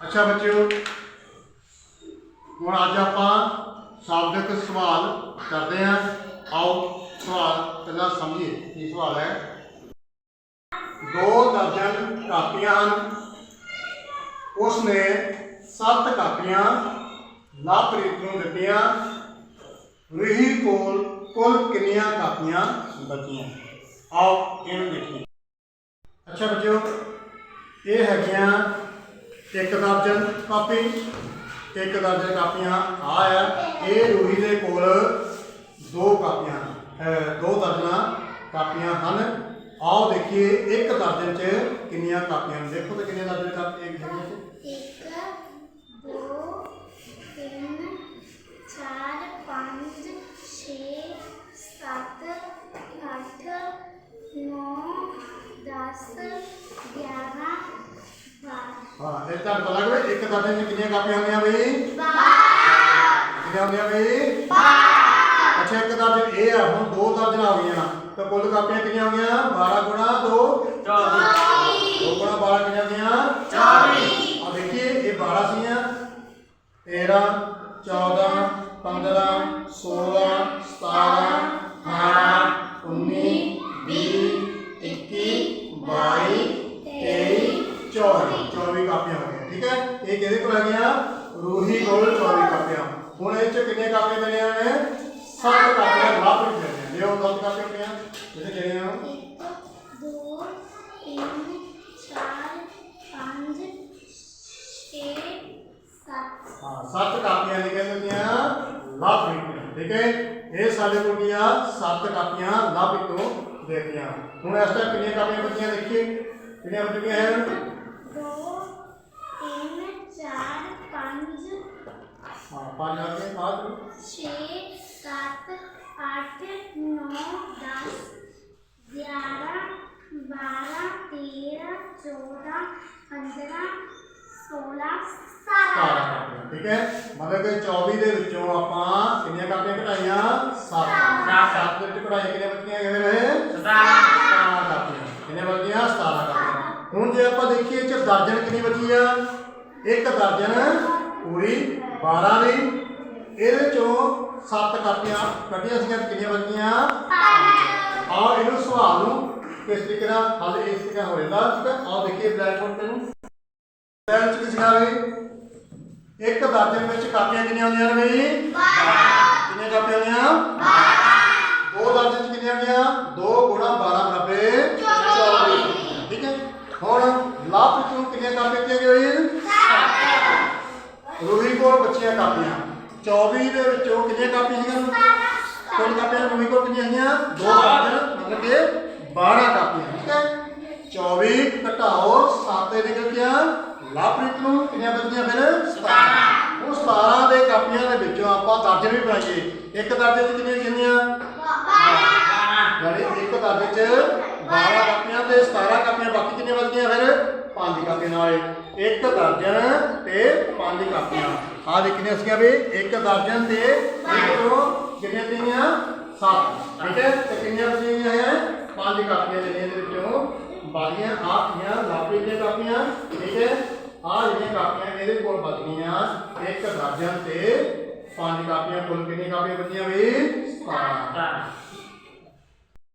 ਅੱਛਾ ਬੱਚਿਓ ਹੁਣ ਅੱਜ ਆਪਾਂ ਸ਼ਾਬਦਿਕ ਸਵਾਲ ਕਰਦੇ ਹਾਂ ਆਓ ਸਵਾਲ ਪਹਿਲਾਂ ਸਮਝੀਏ ਕੀ ਸਵਾਲ ਹੈ ਦੋ ਦਰਜਨ ਕਾਪੀਆਂ ਹਨ। ਉਸ ਨੇ ਸੱਤ ਕਾਪੀਆਂ ਲਾਪਰੀਤ ਨੂੰ ਦਿੱਤੀਆਂ। ਰਹੀ ਕੋਲ ਕੁੱਲ ਕਿੰਨੀਆਂ ਕਾਪੀਆਂ ਬਚੀਆਂ? ਆਓ, ਇਹਨੂੰ ਦੇਖੀਏ। ਅੱਛਾ ਬੱਚਿਓ, ਇਹ ਹੈਗੀਆਂ ਇੱਕ ਦਰਜਨ ਕਾਪੀ, ਇੱਕ ਦਰਜਨ ਕਾਪੀਆਂ, ਆ ਆ ਇਹ ਰੂਹੀ ਦੇ ਕੋਲ ਦੋ ਕਾਪੀਆਂ ਦੋ ਦਰਜਨਾਂ ਕਾਪੀਆਂ ਹਨ। ਆਓ ਦੇਖੀਏ ਇੱਕ ਦਰਜਨ ਚ ਕਿੰਨੀਆਂ ਕਾਪੀਆਂ ਹਨ ਦੇਖੋ ਤਾਂ ਕਿੰਨੀਆਂ ਦਰਜਨ ਕਾਪੀਆਂ ਹੈਗੀਆਂ ਇੱਕ, ਦੋ, ਤਿੰਨ, ਚਾਰ, ਪੰਜ, ਛੇ, ਸੱਤ, ਅੱਠ, ਨੌ, ਦਸ, ਗਿਆਰਾਂ ਹਾਂ ਇਹ ਤਾਂ ਪਤਾ ਲੱਗ ਇੱਕ ਦਾਦੇ ਨੇ ਕਿੰਨੀਆਂ ਕਾਪੀਆਂ ਹੁੰਦੀਆਂ ਬਈ? 12 ਕਿੰਨੀਆਂ ਹੁੰਦੀਆਂ ਬਈ? 12 ਅੱਛਾ ਇੱਕ ਦਰਜਨ ਇਹ ਆ ਹੁਣ ਦੋ ਦਰਜਨ ਆ ਗਈਆਂ। ਤਾਂ ਕੁੱਲ ਕਾਪੀਆਂ ਕਿੰਨੀਆਂ ਹੋ ਗਈਆਂ? 12 2 4 ਇਹ ਕਿਹਦੇ ਕੋਲ ਆ ਗਿਆ ਰੂਹੀ ਕੋਲ 24 ਕਾਪੀਆਂ। ਹੁਣ ਇਹ ਚ ਕਿੰਨੀਆਂ ਕਾਪੀਆਂ ਮਿਲੀਆਂ ਨੇ? 7 ਕਾਪੀਆਂ ਲਾਭ ਮਿਲੀਆਂ ਨੇ। ਲਿਓ 7 ਕਾਪੀਆਂ ਮਿਲੀਆਂ ਜਿਹੜੇ ਜਿਹੜੇ ਆ? ਇੱਕ ਦੋ ਤਿੰਨ ਚਾਰ ਪੰਜ ਛੇ ਸੱਤ ਹਾਂ, ਸੱਤ ਕਾਪੀਆਂ ਲਿਖੀਆਂ ਹੁੰਦੀਆਂ ਲਾਭ ਠੀਕ ਹੈ? ਇਹ ਸਾਡੇ ਕੋਲ ਦੀਆਂ ਸੱਤ ਕਾਪੀਆਂ ਲਾਭ ਤੋਂ ਦੇਤੀਆਂ। ਹੁਣ ਇਸ ਤਰ੍ਹਾਂ ਕਿੰਨੀਆਂ ਕਾਪੀਆਂ ਬਚੀਆਂ ਦੇਖੀਏ। ਕਿੰਨੀਆਂ ਬਚ ਗਈਆਂ ਹਨ? ਦੋ ਤਿੰਨ ਚਾਰ ਪੰਜ ਹਾਂ ਪੰਜ ਆ ਕੇ ਬਾਅਦ ਛੇ ਸੱਤ ਅੱਠ ਨੌ ਦਸ ਗਿਆਰਾਂ ਬਾਰਾਂ ਤੇਰਾਂ ਚੌਦਾਂ ਪੰਦਰਾਂ ਸੋਲਾਂ ਸਤਾਰਾਂ। ਠੀਕ ਹੈ? ਮਤਲਬ ਕਿ 24 ਦੇ ਵਿੱਚੋਂ ਆਪਾਂ ਕਿੰਨੀਆਂ ਕਾਪੀਆਂ ਘਟਾਈਆਂ 7 7 ਦੇ ਵਿੱਚ ਘਟਾਈਆਂ ਕਿੰਨੀਆਂ ਬਚੀਆਂ? ਕਿਵੇਂ ਰਹੇ 17 ਕਾਪੀਆਂ ਕਿੰਨੀਆਂ ਬਚੀਆਂ? 17 ਕਾਪੀਆਂ ਹੁਣ ਜੇ ਆਪਾਂ ਦੇਖੀਏ ਚ ਦਰਜਨ ਕਿੰਨੀ ਬਚੀ ਆ? ਇੱਕ ਦਰਜਨ ਪੂਰੀ 12 ਦੀ ਇਹਦੇ ਚੋਂ 7 ਕਾਪੀਆਂ ਕੱਢੀਆਂ ਸੀਗੀਆਂ ਕਿੰਨੀਆਂ ਬਚੀਆਂ? ਆਓ ਇਹਨੂੰ ਸਵਾਲ ਨੂੰ ਕਿਸ ਤਰੀਕੇ ਨਾਲ ਹੱਲ ਇਸ ਤਰੀਕੇ ਹੋ ਜਾਂਦਾ? ਠੀਕ ਹੈ ਆਓ ਦੇਖੀਏ ਬਲੈਕ ਬੋਰਡ ਤੇ ਨੂੰ ਬਲੈਕ ਚ ਕਿਸ ਨਾਲ ਵੀ? ਇੱਕ ਦਰਜਨ ਵਿੱਚ ਕਾਪੀਆਂ ਕਿੰਨੀਆਂ ਹੁੰਦੀਆਂ ਨੇ ਬਈ? 12 ਕਿੰਨੀਆਂ ਕਾਪੀਆਂ ਹੁੰਦੀਆਂ? 12 ਦੋ ਦਰਜਨ ਚ ਕਿੰਨੀਆਂ ਹੁੰਦੀਆਂ? 2 ਗੁਣਾ 12 ਬਰਾਬਰ 24 ਠੀਕ ਹੈ ਹੁਣ ਲਾਭ ਵਿੱਚੋਂ ਕਿੰਨੀਆਂ ਕਾਪੀਆਂ ਕੀਤੀਆਂ ਗਈਆਂ ਬੱਚੀਆਂ ਕਾਪੀਆਂ। 24 ਦੇ ਵਿੱਚੋਂ ਕਿੰਨੀਆਂ ਕਾਪੀਆਂ ਸੀਗੀਆਂ? ਕੁੱਲ ਕਾਪੀਆਂ ਰੂਹੀ ਕੋਲ ਕਿੰਨੀਆਂ ਸੀਗੀਆਂ? ਦੋ ਦਰਜਨ ਮਤਲਬ ਕਿ 12 ਕਾਪੀਆਂ ਠੀਕ ਹੈ? 24 ਘਟਾਓ 7 ਦੇ ਨਿਕਲ ਗਿਆ। ਲਾਪ੍ਰਿਤ ਨੂੰ ਕਿੰਨੀਆਂ ਬਚੀਆਂ ਫਿਰ? 17 ਉਹ 17 ਦੇ ਕਾਪੀਆਂ ਦੇ ਵਿੱਚੋਂ ਆਪਾਂ ਦਰਜਨ ਵੀ ਬਣਾਈਏ ਇੱਕ ਦਰਜਨ ਚ ਕਿੰਨੀਆਂ ਕਿੰਨੀਆਂ ਯਾਨੀ ਇੱਕ ਦਰਜਨ ਚ 12 ਕਾਪੀਆਂ ਤੇ 17 ਕਾਪੀਆਂ ਬਾਕੀ ਕਿੰਨੀਆਂ ਬਚ ਗਈਆਂ ਫਿਰ 5 ਕਾਪੀਆਂ ਨਾਲ ਇੱਕ ਦਰਜਨ ਤੇ 5 ਕਾਪੀਆਂ। ਆਹ ਦੇਖਣੀਆਂ ਸੀਗੀਆਂ ਵੀ ਇੱਕ ਦਰਜਨ ਤੇ ਵਿੱਚੋਂ ਕਿੰਨੀਆਂ ਕਿੰਨੀਆਂ 7 ਠੀਕ ਹੈ ਤੇ ਕਿੰਨੀਆਂ ਬਚੀਆਂ ਹੈ? 5 ਕਾਪੀਆਂ ਜਿਹੜੀਆਂ ਇਹਦੇ ਵਿੱਚੋਂ ਬਾਲੀਆਂ ਆ ਕੀਆਂ ਦੀਆਂ ਕਾਪੀਆਂ, ਠੀਕ ਹੈ? ਆ ਜਿਹੜੀਆਂ ਕਾਪੀਆਂ ਇਹਦੇ ਕੋਲ ਬਚ ਗਈਆਂ। ਇੱਕ ਦਰਜਨ ਤੇ ਪੰਜ ਕਾਪੀਆਂ, ਕੋਲ ਕਿੰਨੀਆਂ ਕਾਪੀਆਂ ਬਚੀਆਂ ਵੀ? 17